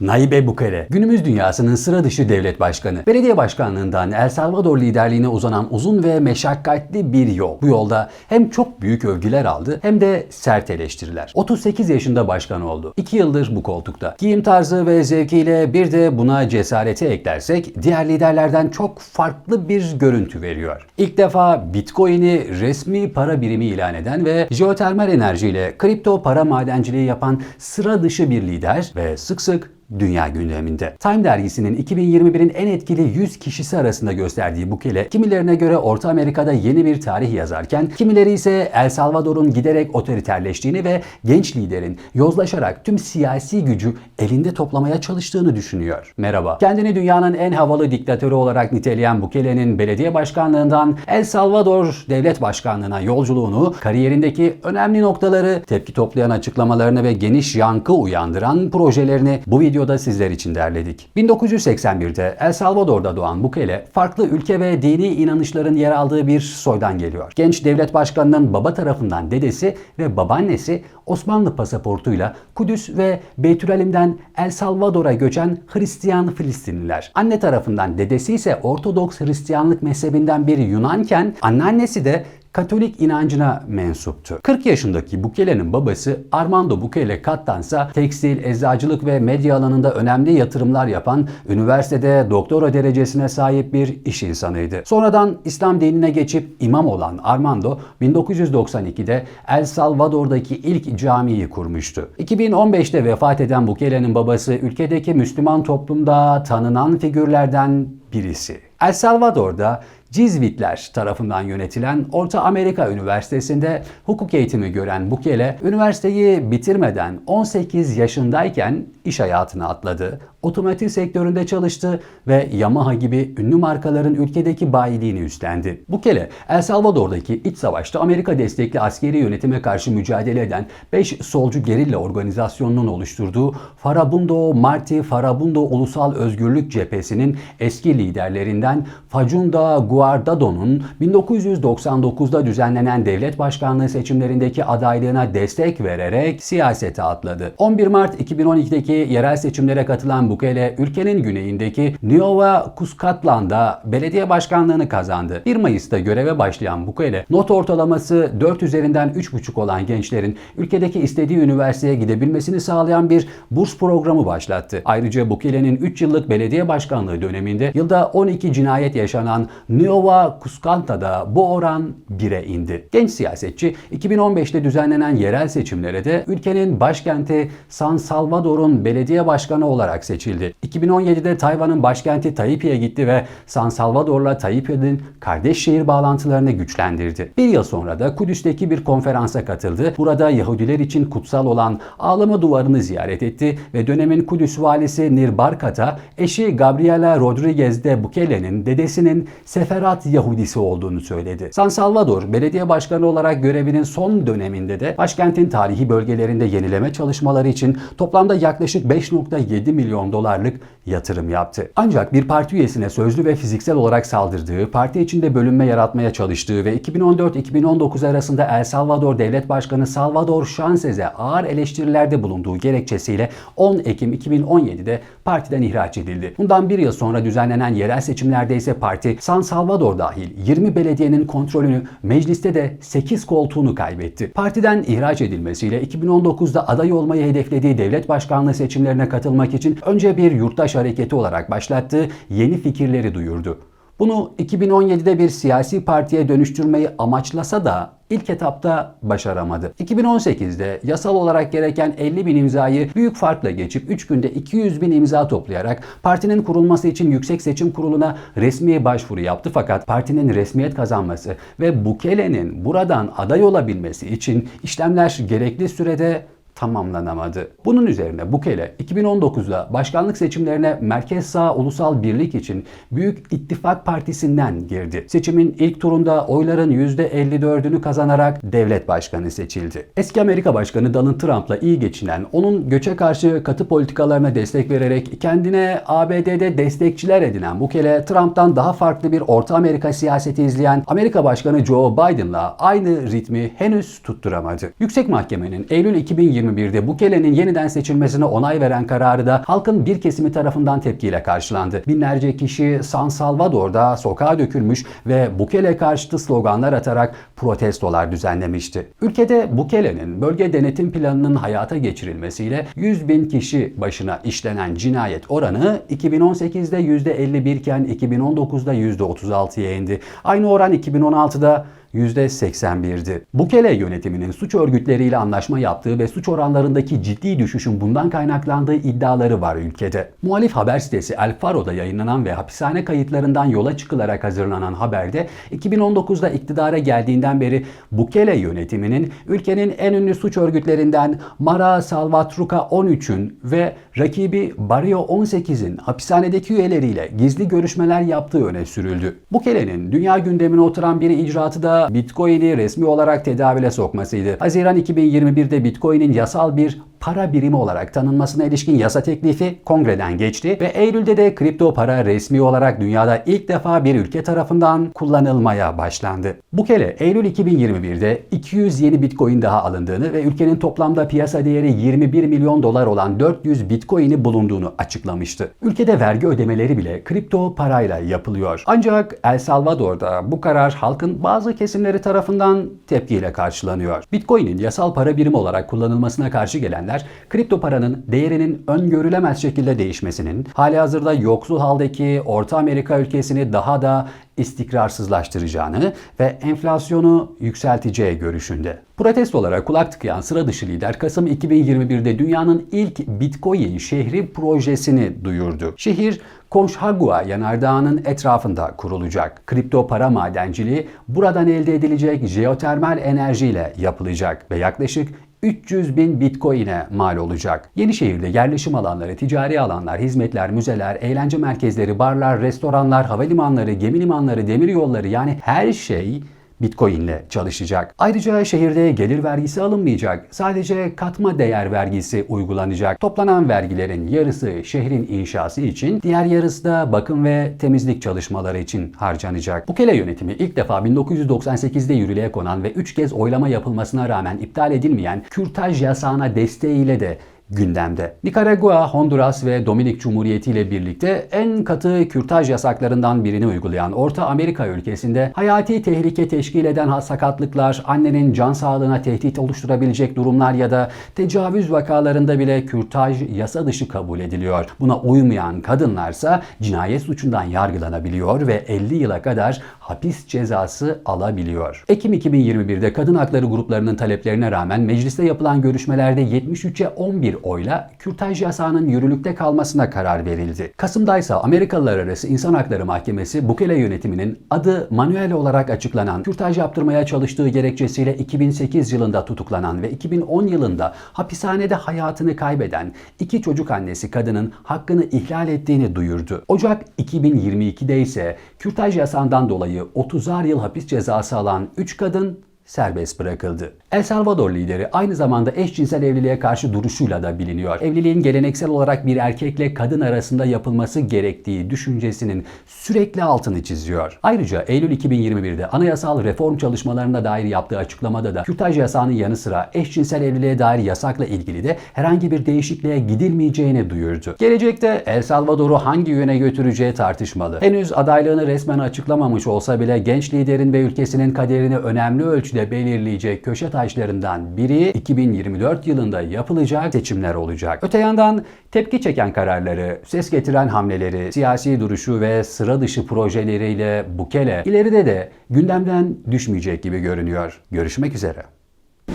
Nayib Bukele, günümüz dünyasının sıra dışı devlet başkanı. Belediye başkanlığından El Salvador liderliğine uzanan uzun ve meşakkatli bir yol. Bu yolda hem çok büyük övgüler aldı hem de sert eleştiriler. 38 yaşında başkan oldu. 2 yıldır bu koltukta. Giyim tarzı ve zevkiyle bir de buna cesareti eklersek diğer liderlerden çok farklı bir görüntü veriyor. İlk defa Bitcoin'i resmi para birimi ilan eden ve jeotermal enerjiyle kripto para madenciliği yapan sıra dışı bir lider ve sık sık dünya gündeminde. Time dergisinin 2021'in en etkili 100 kişisi arasında gösterdiği Bukele, kimilerine göre Orta Amerika'da yeni bir tarih yazarken, kimileri ise El Salvador'un giderek otoriterleştiğini ve genç liderin yozlaşarak tüm siyasi gücü elinde toplamaya çalıştığını düşünüyor. Merhaba. Kendini dünyanın en havalı diktatörü olarak niteleyen Bukele'nin belediye başkanlığından El Salvador devlet başkanlığına yolculuğunu, kariyerindeki önemli noktaları, tepki toplayan açıklamalarını ve geniş yankı uyandıran projelerini bu videoda sizler için derledik. 1981'de El Salvador'da doğan Bukele, farklı ülke ve dini inanışların yer aldığı bir soydan geliyor. Genç devlet başkanının baba tarafından dedesi ve babaannesi Osmanlı pasaportuyla Kudüs ve Beytülelim'den El Salvador'a göçen Hristiyan Filistinliler. Anne tarafından dedesi ise Ortodoks Hristiyanlık mezhebinden bir Yunanken anneannesi de Katolik inancına mensuptu. 40 yaşındaki Bukele'nin babası Armando Bukele Kattansa tekstil, eczacılık ve medya alanında önemli yatırımlar yapan, üniversitede doktora derecesine sahip bir iş insanıydı. Sonradan İslam dinine geçip imam olan Armando 1992'de El Salvador'daki ilk camiyi kurmuştu. 2015'te vefat eden Bukele'nin babası ülkedeki Müslüman toplumda tanınan figürlerden birisi. El Salvador'da Cizvitler tarafından yönetilen Orta Amerika Üniversitesi'nde hukuk eğitimi gören Bukele, üniversiteyi bitirmeden 18 yaşındayken iş hayatına atladı. Otomotiv sektöründe çalıştı ve Yamaha gibi ünlü markaların ülkedeki bayiliğini üstlendi. Bukele, El Salvador'daki iç savaşta Amerika destekli askeri yönetime karşı mücadele eden 5 solcu gerilla organizasyonunun oluşturduğu Farabundo Marti Farabundo Ulusal Özgürlük Cephesi'nin eski liderlerinden Facunda Guardado'nun 1999'da düzenlenen devlet başkanlığı seçimlerindeki adaylığına destek vererek siyasete atladı. 11 Mart 2012'deki yerel seçimlere katılan Bukele, ülkenin güneyindeki Nueva Cuscatlan'da belediye başkanlığını kazandı. 1 Mayıs'ta göreve başlayan Bukele, not ortalaması 4 üzerinden 3,5 olan gençlerin ülkedeki istediği üniversiteye gidebilmesini sağlayan bir burs programı başlattı. Ayrıca Bukele'nin 3 yıllık belediye başkanlığı döneminde yılda 12 cinayet yaşanan Nueva Cuscatlan'da bu oran 1'e indi. Genç siyasetçi 2015'te düzenlenen yerel seçimlere de ülkenin başkenti San Salvador'un belediye başkanı olarak seçildi. 2017'de Tayvan'ın başkenti Taipei'ye gitti ve San Salvador'la Taipei'nin kardeş şehir bağlantılarını güçlendirdi. Bir yıl sonra da Kudüs'teki bir konferansa katıldı. Burada Yahudiler için kutsal olan Ağlama Duvarı'nı ziyaret etti ve dönemin Kudüs valisi Nir Barkat'a eşi Gabriela Rodriguez de Bukele'nin dedesinin Seferat Yahudisi olduğunu söyledi. San Salvador belediye başkanı olarak görevinin son döneminde de başkentin tarihi bölgelerinde yenileme çalışmaları için toplamda yaklaşık 5.7 milyon dolarlık yatırım yaptı. Ancak bir parti üyesine sözlü ve fiziksel olarak saldırdığı, parti içinde bölünme yaratmaya çalıştığı ve 2014-2019 arasında El Salvador Devlet Başkanı Salvador Şansez'e ağır eleştirilerde bulunduğu gerekçesiyle 10 Ekim 2017'de partiden ihraç edildi. Bundan bir yıl sonra düzenlenen yerel seçimlerde ise parti San Salvador dahil 20 belediyenin kontrolünü mecliste de 8 koltuğunu kaybetti. Partiden ihraç edilmesiyle 2019'da aday olmayı hedeflediği devlet başkanlığı seçimlerine katılmak için önce bir yurttaş hareketi olarak başlattığı yeni fikirleri duyurdu. Bunu 2017'de bir siyasi partiye dönüştürmeyi amaçlasa da ilk etapta başaramadı. 2018'de yasal olarak gereken 50 bin imzayı büyük farkla geçip 3 günde 200 bin imza toplayarak partinin kurulması için Yüksek Seçim Kurulu'na resmi başvuru yaptı fakat partinin resmiyet kazanması ve Bukele'nin buradan aday olabilmesi için işlemler gerekli sürede tamamlanamadı. Bunun üzerine Bukele 2019'da başkanlık seçimlerine Merkez Sağ Ulusal Birlik için Büyük İttifak Partisi'nden girdi. Seçimin ilk turunda oyların %54'ünü kazanarak devlet başkanı seçildi. Eski Amerika Başkanı Donald Trump'la iyi geçinen, onun göçe karşı katı politikalarına destek vererek kendine ABD'de destekçiler edinen Bukele, Trump'tan daha farklı bir Orta Amerika siyaseti izleyen Amerika Başkanı Joe Biden'la aynı ritmi henüz tutturamadı. Yüksek Mahkemenin Eylül 2020 2021'de Bukele'nin yeniden seçilmesine onay veren kararı da halkın bir kesimi tarafından tepkiyle karşılandı. Binlerce kişi San Salvador'da sokağa dökülmüş ve Bukele karşıtı sloganlar atarak protestolar düzenlemişti. Ülkede Bukele'nin bölge denetim planının hayata geçirilmesiyle 100 bin kişi başına işlenen cinayet oranı 2018'de %51 iken 2019'da %36'ya indi. Aynı oran 2016'da %81'di. Bukele yönetiminin suç örgütleriyle anlaşma yaptığı ve suç oranlarındaki ciddi düşüşün bundan kaynaklandığı iddiaları var ülkede. Muhalif haber sitesi El Faro'da yayınlanan ve hapishane kayıtlarından yola çıkılarak hazırlanan haberde 2019'da iktidara geldiğinden beri Bukele yönetiminin ülkenin en ünlü suç örgütlerinden Mara Salvatruca 13'ün ve rakibi Barrio 18'in hapishanedeki üyeleriyle gizli görüşmeler yaptığı öne sürüldü. Bukele'nin dünya gündemine oturan bir icraatı da Bitcoin'i resmi olarak tedavüle sokmasıydı. Haziran 2021'de Bitcoin'in yasal bir para birimi olarak tanınmasına ilişkin yasa teklifi kongreden geçti ve Eylül'de de kripto para resmi olarak dünyada ilk defa bir ülke tarafından kullanılmaya başlandı. Bukele Eylül 2021'de 200 yeni Bitcoin daha alındığını ve ülkenin toplamda piyasa değeri 21 milyon dolar olan 400 Bitcoin'i bulunduğunu açıklamıştı. Ülkede vergi ödemeleri bile kripto parayla yapılıyor. Ancak El Salvador'da bu karar halkın bazı kesimleri tarafından tepkiyle karşılanıyor. Bitcoin'in yasal para birimi olarak kullanılmasına karşı gelenler kripto paranın değerinin öngörülemez şekilde değişmesinin, hali hazırda yoksul haldeki Orta Amerika ülkesini daha da istikrarsızlaştıracağını ve enflasyonu yükselteceği görüşünde. Protestolara kulak tıkayan sıra dışı lider Kasım 2021'de dünyanın ilk Bitcoin şehri projesini duyurdu. Şehir Conchagua yanardağının etrafında kurulacak. Kripto para madenciliği buradan elde edilecek jeotermal enerjiyle yapılacak ve yaklaşık 300 bin bitcoin'e mal olacak. Yenişehir'de yerleşim alanları, ticari alanlar, hizmetler, müzeler, eğlence merkezleri, barlar, restoranlar, havalimanları, gemi limanları, demir yolları yani her şey Bitcoin ile çalışacak. Ayrıca şehirde gelir vergisi alınmayacak. Sadece katma değer vergisi uygulanacak. Toplanan vergilerin yarısı şehrin inşası için, diğer yarısı da bakım ve temizlik çalışmaları için harcanacak. Bukele yönetimi ilk defa 1998'de yürürlüğe konan ve 3 kez oylama yapılmasına rağmen iptal edilmeyen kürtaj yasağına desteğiyle de gündemde. Nikaragua, Honduras ve Dominik Cumhuriyeti ile birlikte en katı kürtaj yasaklarından birini uygulayan Orta Amerika ülkesinde hayati tehlike teşkil eden sakatlıklar, annenin can sağlığına tehdit oluşturabilecek durumlar ya da tecavüz vakalarında bile kürtaj yasa dışı kabul ediliyor. Buna uymayan kadınlarsa cinayet suçundan yargılanabiliyor ve 50 yıla kadar hapis cezası alabiliyor. Ekim 2021'de kadın hakları gruplarının taleplerine rağmen mecliste yapılan görüşmelerde 73'e 11 oyla kürtaj yasağının yürürlükte kalmasına karar verildi. Kasım'da ise Amerikalılar Arası İnsan Hakları Mahkemesi Bukele yönetiminin adı manuel olarak açıklanan kürtaj yaptırmaya çalıştığı gerekçesiyle 2008 yılında tutuklanan ve 2010 yılında hapishanede hayatını kaybeden iki çocuk annesi kadının hakkını ihlal ettiğini duyurdu. Ocak 2022'de ise kürtaj yasağından dolayı 30'ar yıl hapis cezası alan 3 kadın serbest bırakıldı. El Salvador lideri aynı zamanda eşcinsel evliliğe karşı duruşuyla da biliniyor. Evliliğin geleneksel olarak bir erkekle kadın arasında yapılması gerektiği düşüncesinin sürekli altını çiziyor. Ayrıca Eylül 2021'de anayasal reform çalışmalarına dair yaptığı açıklamada da kürtaj yasağının yanı sıra eşcinsel evliliğe dair yasakla ilgili de herhangi bir değişikliğe gidilmeyeceğini duyurdu. Gelecekte El Salvador'u hangi yöne götüreceği tartışmalı. Henüz adaylığını resmen açıklamamış olsa bile genç liderin ve ülkesinin kaderini önemli ölçüde belirleyecek köşe taşlarından biri 2024 yılında yapılacak seçimler olacak. Öte yandan tepki çeken kararları, ses getiren hamleleri, siyasi duruşu ve sıra dışı projeleriyle Bukele ileride de gündemden düşmeyecek gibi görünüyor. Görüşmek üzere.